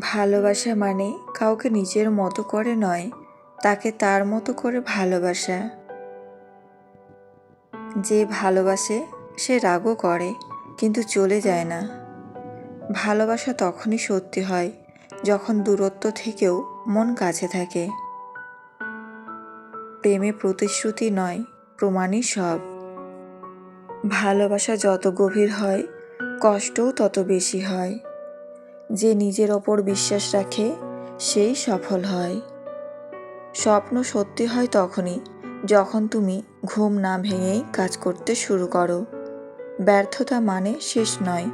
ভালোবাসা মানে কাউকে নিজের মতো করে নয়, তাকে তার মতো করে ভালোবাসা। যে ভালোবাসে, সে রাগও করে, কিন্তু চলে যায় না। ভালোবাসা তখনই সত্যি হয়, যখন দূরত্ব থেকেও মন কাছে থাকে। প্রেমে প্রতিশ্রুতি নয়, প্রমাণই সব। ভালোবাসা যত গভীর হয়, কষ্টও তত বেশি হয়। যে নিজের ওপর বিশ্বাস রাখে, সেই সফল হয়। স্বপ্ন সত্যি হয় তখনই যখন তুমি ঘুম না ভেঙেই কাজ করতে শুরু করো। ব্যর্থতা মানে শেষ নয়,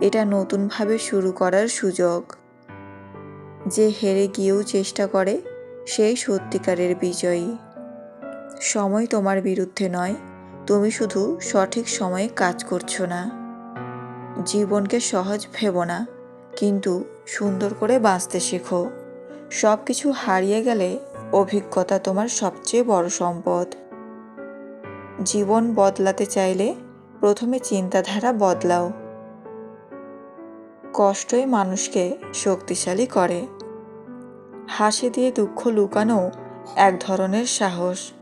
এটা নতুনভাবে শুরু করার সুযোগ। যে হেরে গিয়েও চেষ্টা করে, সেই সত্যিকারের বিজয়ী। সময় তোমার বিরুদ্ধে নয়, তুমি শুধু সঠিক সময়ে কাজ করছ না। জীবনকে সহজ ভেবো না কিন্তু সুন্দর করে বাঁচতে শেখো। সব কিছু হারিয়ে গেলে অভিজ্ঞতা তোমার সবচেয়ে বড় সম্পদ। জীবন বদলাতে চাইলে প্রথমে চিন্তাধারা বদলাও। কষ্টই মানুষকে শক্তিশালী করে। হাসি দিয়ে দুঃখ লুকানো এক ধরনের সাহস।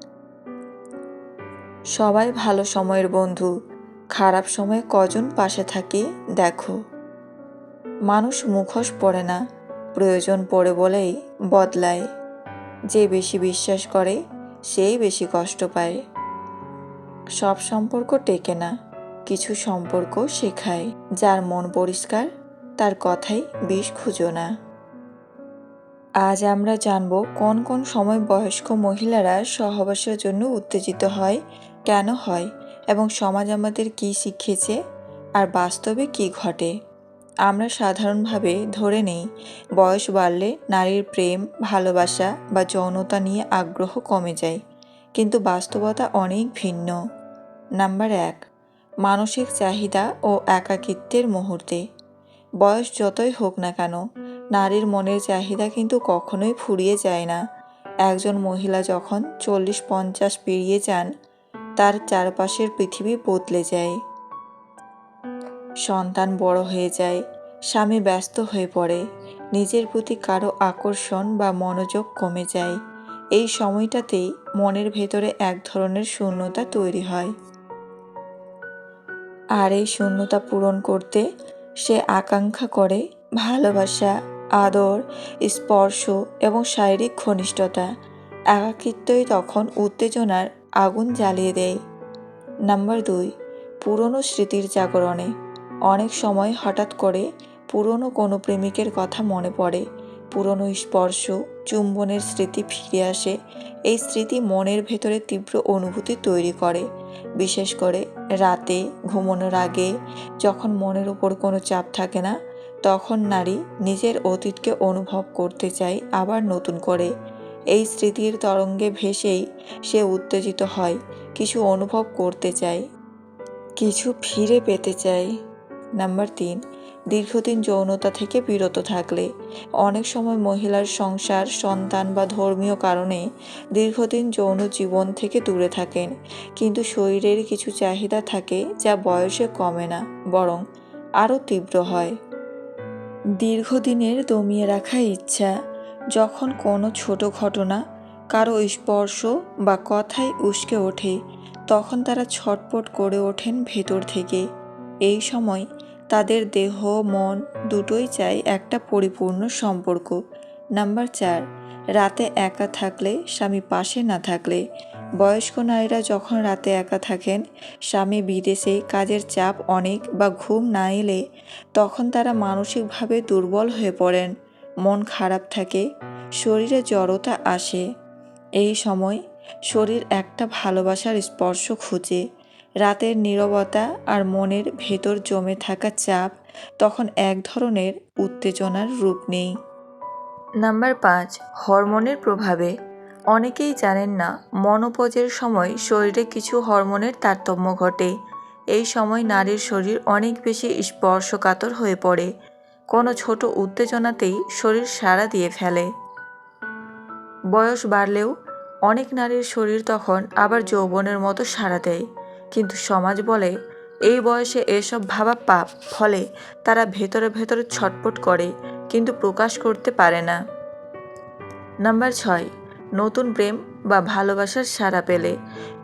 সবাই ভালো সময়ের বন্ধু, খারাপ সময়ে কজন পাশে থাকি দেখো। মানুষ মুখোশ পড়ে না, প্রয়োজন পড়ে বলেই বদলায়। যে বেশি বিশ্বাস করে, সেই বেশি কষ্ট পায়। সব সম্পর্ক টেকে না, কিছু সম্পর্ক শেখায়। যার মন পরিষ্কার, তার কথাই বিষ খুঁজো না। আজ আমরা জানব কোন কোন সময় বয়স্ক মহিলারা সহবাসের জন্য উত্তেজিত হয়, কেন হয়, এবং সমাজ আমাদের কী শিখিয়েছে, আর বাস্তবে কি ঘটে। আমরা সাধারণভাবে ধরে নেই, বয়স বাড়লে নারীর প্রেম, ভালোবাসা বা যৌনতা নিয়ে আগ্রহ কমে যায়, কিন্তু বাস্তবতা অনেক ভিন্ন। নাম্বার এক, মানসিক চাহিদা ও একাকিত্বের মুহূর্তে। বয়স যতই হোক না কেন, নারীর মনের চাহিদা কিন্তু কখনোই ফুরিয়ে যায় না। একজন মহিলা যখন চল্লিশ পঞ্চাশ পেরিয়ে যান, তার চারপাশের পৃথিবী বদলে যায়। সন্তান বড় হয়ে যায়, স্বামী ব্যস্ত হয়ে পড়ে, নিজের প্রতি কারও আকর্ষণ বা মনোযোগ কমে যায়। এই সময়টাতেই মনের ভেতরে এক ধরনের শূন্যতা তৈরি হয়। আর এই শূন্যতা পূরণ করতে সে আকাঙ্ক্ষা করে ভালোবাসা, আদর, স্পর্শ এবং শারীরিক ঘনিষ্ঠতা। একাকিত্বই তখন উত্তেজনার আগুন জ্বালিয়ে দেয়। নাম্বার দুই, পুরনো স্মৃতির জাগরণে। অনেক সময় হঠাৎ করে পুরনো কোনো প্রেমিকের কথা মনে পড়ে। পুরনো স্পর্শ, চুম্বনের স্মৃতি ফিরে আসে। এই স্মৃতি মনের ভেতরে তীব্র অনুভূতি তৈরি করে। বিশেষ করে রাতে, ঘুমানোর আগে, যখন মনের উপর কোনো চাপ থাকে না, তখন নারী নিজের অতীতকে অনুভব করতে চায় আবার নতুন করে। এই স্মৃতির তরঙ্গে ভেসেই সে উত্তেজিত হয়, কিছু অনুভব করতে চায়, কিছু ফিরে পেতে চায়। নাম্বার তিন, দীর্ঘদিন যৌনতা থেকে বিরত থাকলে। অনেক সময় মহিলার সংসার, সন্তান বা ধর্মীয় কারণে দীর্ঘদিন যৌন জীবন থেকে দূরে থাকেন। কিন্তু শরীরের কিছু চাহিদা থাকে যা বয়সে কমে না, বরং আরও তীব্র হয়। দীর্ঘদিনের দমিয়ে রাখা ইচ্ছা, যখন কোনো ছোট ঘটনা, কারও স্পর্শ বা কথায় উস্কে ওঠে, তখন তারা ছটপট করে ওঠেন ভেতর থেকে। এই সময় তাদের দেহ, মন দুটোই চাই একটা পরিপূর্ণ সম্পর্ক। নাম্বার চার, রাতে একা থাকলে স্বামী পাশে না থাকলে। বয়স্ক নারীরা যখন রাতে একা থাকেন, স্বামী বিদেশে কাজের চাপ অনেক বা ঘুম না এলে তখন তারা মানসিকভাবে দুর্বল হয়ে পড়েন, মন খারাপ থাকে, শরীরে জড়তা আসে। এই সময় শরীর একটা ভালোবাসার স্পর্শ খুঁজে। রাতের নীরবতা আর মনের ভেতর জমে থাকা চাপ তখন এক ধরনের উত্তেজনার রূপ নেই। নাম্বার পাঁচ, হরমোনের প্রভাবে। অনেকেই জানেন না, মনোপজের সময় শরীরে কিছু হরমোনের তারতম্য ঘটে। এই সময় নারীর শরীর অনেক বেশি স্পর্শকাতর হয়ে পড়ে। কোনো ছোট উত্তেজনাতেই শরীর সাড়া দিয়ে ফেলে। বয়স বাড়লেও অনেক নারীর শরীর তখন আবার যৌবনের মতো সাড়া দেয়। কিন্তু সমাজ বলে, এই বয়সে এসব ভাবা পাপ, ফলে তারা ভেতরে ভেতরে ছটপট করে, কিন্তু প্রকাশ করতে পারে না। নাম্বার ছয়, নতুন প্রেম বা ভালোবাসার সাড়া পেলে।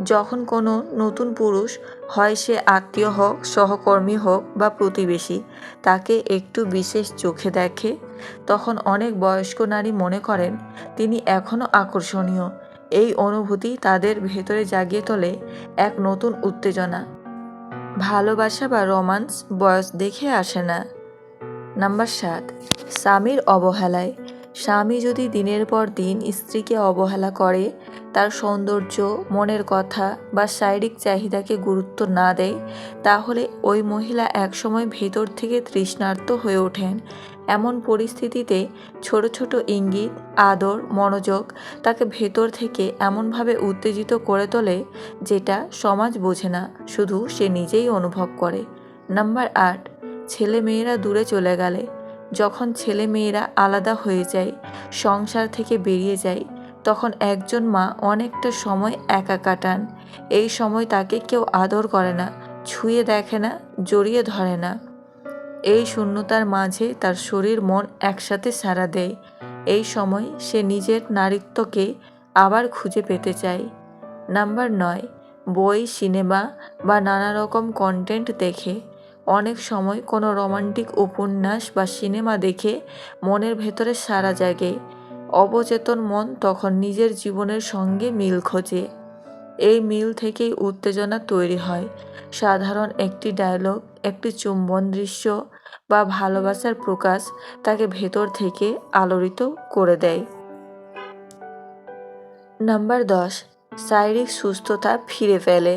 যখন কোনো নতুন পুরুষ হয় সে আত্মীয় হোক, সহকর্মী হোক বা প্রতিবেশী, তাকে একটু বিশেষ চোখে দেখে, তখন অনেক বয়স্ক নারী মনে করেন, তিনি এখনও আকর্ষণীয়। এই অনুভূতি তাদের ভেতরে জাগিয়ে তোলে এক নতুন উত্তেজনা। ভালোবাসা বা রোমান্স বয়স দেখে আসে না। নাম্বার সাত, স্বামীর অবহেলায়। স্বামী যদি দিনের পর দিন স্ত্রীকে অবহেলা করে, তার সৌন্দর্য, মনের কথা বা শারীরিক চাহিদাকে গুরুত্ব না দেয়, তাহলে ওই মহিলা একসময় ভেতর থেকে তৃষ্ণার্ত হয়ে ওঠেন এমন পরিস্থিতিতে ছোট ছোট ইঙ্গিত, আদর, মনোযোগ তাকে ভেতর থেকে এমনভাবে উত্তেজিত করে তোলে যেটা সমাজ বোঝে না, শুধু সে নিজেই অনুভব করে। নাম্বার আট ছেলে মেয়েরা দূরে চলে গেলে। যখন ছেলে মেয়েরা আলাদা হয়ে যায়, সংসার থেকে বেরিয়ে যায়, তখন একজন মা অনেকটা সময় একা কাটান। এই সময় তাকে কেউ আদর করে না, ছুঁয়ে দেখে না, জড়িয়ে ধরে না। এই শূন্যতার মাঝে তার শরীর মন একসাথে সাড়া দেয়। এই সময় সে নিজের নারীত্বকে আবার খুঁজে পেতে চায়। নাম্বার নয়, বই, সিনেমা বা নানা রকম কন্টেন্ট দেখে। অনেক সময় কোনো রোমান্টিক উপন্যাস বা সিনেমা দেখে মনের ভেতরে সারা জাগে। অবচেতন মন তখন নিজের জীবনের সঙ্গে মিল খোঁজে। এই মিল থেকেই উত্তেজনা তৈরি হয়। সাধারণ একটি ডায়লগ একটি চুম্বন দৃশ্য বা ভালোবাসার প্রকাশ তাকে ভেতর থেকে আলোড়িত করে দেয়। নাম্বার দশ, শারীরিক সুস্থতা ফিরে ফেলে।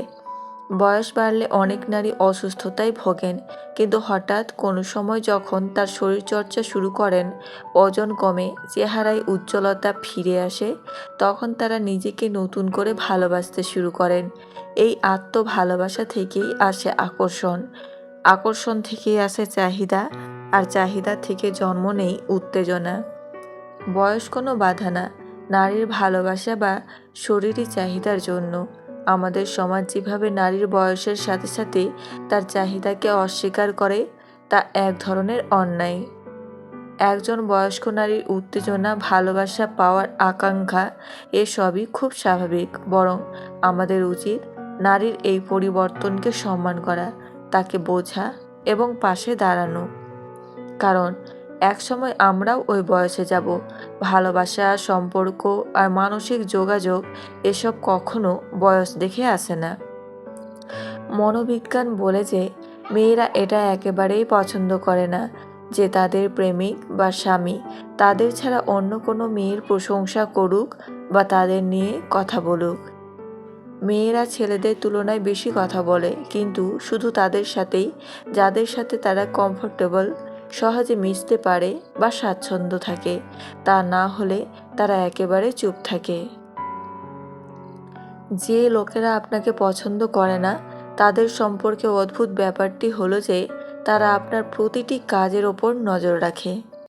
বয়স বাড়লে অনেক নারী অসুস্থতায় ভোগেন। কিন্তু হঠাৎ কোনো সময় যখন তার শরীরচর্চা শুরু করেন, ওজন কমে, চেহারায় উজ্জ্বলতা ফিরে আসে, তখন তারা নিজেকে নতুন করে ভালোবাসতে শুরু করেন। এই আত্ম ভালোবাসা থেকেই আসে আকর্ষণ। আকর্ষণ থেকেই আসে চাহিদা, আর চাহিদা থেকে জন্ম নেই উত্তেজনা। বয়স কোনো বাধা না, নারীর ভালোবাসা বা শরীরী চাহিদার জন্য। আমাদের সমাজ যেভাবে নারীর বয়সের সাথে সাথে তার চাহিদাকে অস্বীকার করে, তা এক ধরনের অন্যায়। একজন বয়স্ক নারীর উত্তেজনা, ভালোবাসা পাওয়ার আকাঙ্ক্ষা এসবই খুব স্বাভাবিক। বরং আমাদের উচিত নারীর এই পরিবর্তনকে সম্মান করা, তাকে বোঝা এবং পাশে দাঁড়ানো। কারণ একসময় আমরাও ওই বয়সে যাব। ভালোবাসা, সম্পর্ক আর মানসিক যোগাযোগ এসব কখনো বয়স দেখে আসে না। মনোবিজ্ঞান বলে যে, মেয়েরা এটা একেবারেই পছন্দ করে না যে তাদের প্রেমিক বা স্বামী তাদের ছাড়া অন্য কোনো মেয়ের প্রশংসা করুক বা তাদের নিয়ে কথা বলুক। মেয়েরা ছেলেদের তুলনায় বেশি কথা বলে, কিন্তু শুধু তাদের সাথেই, যাদের সাথে তারা কমফোর্টেবল সহজে মিশতে পারে বা স্বাচ্ছন্দ্য থাকে, তা না হলে তারা একেবারে চুপ থাকে। যে লোকেরা আপনাকে পছন্দ করে না, তাদের সম্পর্কে অদ্ভুত ব্যাপারটি হলো যে, তারা আপনার প্রতিটি কাজের ওপর নজর রাখে।